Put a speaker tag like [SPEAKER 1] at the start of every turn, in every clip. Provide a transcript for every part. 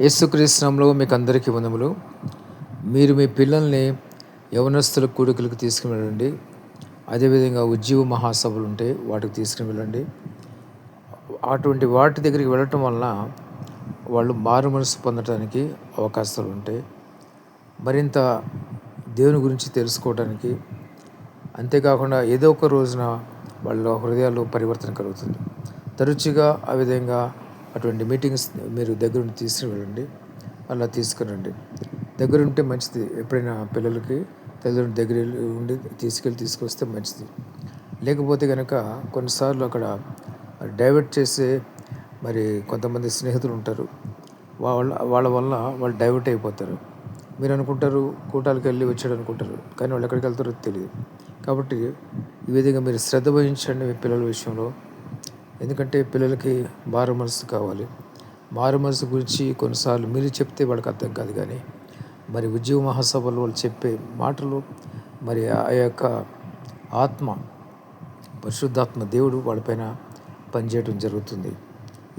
[SPEAKER 1] యేసుక్రీస్తునంలో మీకు అందరికీ వందములు. మీరు మీ పిల్లల్ని యవనస్తుల కూడికలకు తీసుకుని వెళ్ళండి. అదేవిధంగా ఉజ్జీవ మహాసభలు ఉంటే వాటికి తీసుకుని వెళ్ళండి. అటువంటి వాటి దగ్గరికి వెళ్ళటం వలన వాళ్ళు మారు మనసు పొందడానికి అవకాశాలు ఉంటాయి మరింత దేవుని గురించి తెలుసుకోవడానికి అంతేకాకుండా ఏదో ఒక రోజున వాళ్ళ హృదయాల్లో పరివర్తన కలుగుతుంది. తరచుగా ఆ విధంగా అటువంటి మీటింగ్స్ మీరు దగ్గరుండి తీసుకుని వెళ్ళండి అలా తీసుకురండి. దగ్గరుంటే మంచిది. ఎప్పుడైనా పిల్లలకి తల్లిదండ్రులు దగ్గర ఉండి తీసుకెళ్ళి తీసుకొస్తే మంచిది. లేకపోతే కనుక కొన్నిసార్లు అక్కడ డైవర్ట్ చేసే మరి కొంతమంది స్నేహితులు ఉంటారు. వాళ్ళ వాళ్ళ వల్ల వాళ్ళు డైవర్ట్ అయిపోతారు. మీరు అనుకుంటారు కూటాలకు వెళ్ళి వచ్చాడు అనుకుంటారు. కానీ వాళ్ళు ఎక్కడికి వెళ్తారో తెలియదు. కాబట్టి ఈ విధంగా మీరు శ్రద్ధ వహించండి మీ పిల్లల విషయంలో. ఎందుకంటే పిల్లలకి మారు మనసు కావాలి. మారు మనసు గురించి కొన్నిసార్లు మీరు చెప్తే వాళ్ళకి అర్థం కాదు కానీ మరి ఉద్యోగ మహాసభలు వాళ్ళు చెప్పే మాటలు మరి ఆ యొక్క ఆత్మ పరిశుద్ధాత్మ దేవుడు వాళ్ళపైన పనిచేయడం జరుగుతుంది.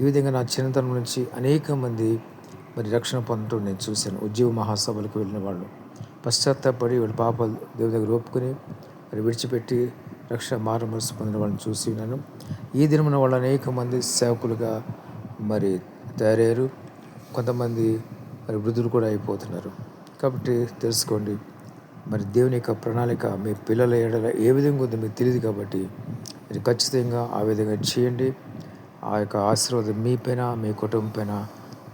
[SPEAKER 1] ఈ విధంగా నా చిన్నతనం నుంచి అనేక మంది మరి రక్షణ పొందడం నేను చూశాను. ఉద్యోగ మహాసభలకు వెళ్ళిన వాళ్ళు. పశ్చాత్తాపడి వాళ్ళ పాపాలు దేవుడి దగ్గర ఒప్పుకొని మరి విడిచిపెట్టి రక్షణ మారు మనసు పొందిన వాళ్ళని చూసి ఉన్నాను. ఈ దినమున వాళ్ళు అనేక మంది సేవకులుగా మరి తయారయ్యారు. కొంతమంది మరి వృద్ధులు కూడా అయిపోతున్నారు. కాబట్టి తెలుసుకోండి మరి దేవుని యొక్క ప్రణాళిక మీ పిల్లల ఏడల ఏ విధంగా ఉందో మీకు తెలియదు కాబట్టి మీరు ఖచ్చితంగా ఆ విధంగా చేయండి. ఆ యొక్క ఆశీర్వాదం మీ పైన మీ కుటుంబం పైన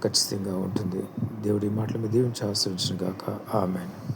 [SPEAKER 1] ఖచ్చితంగా ఉంటుంది. దేవుడి మాటలు మీ దీవించి ఆశ్రయించిన గాక. ఆమెను.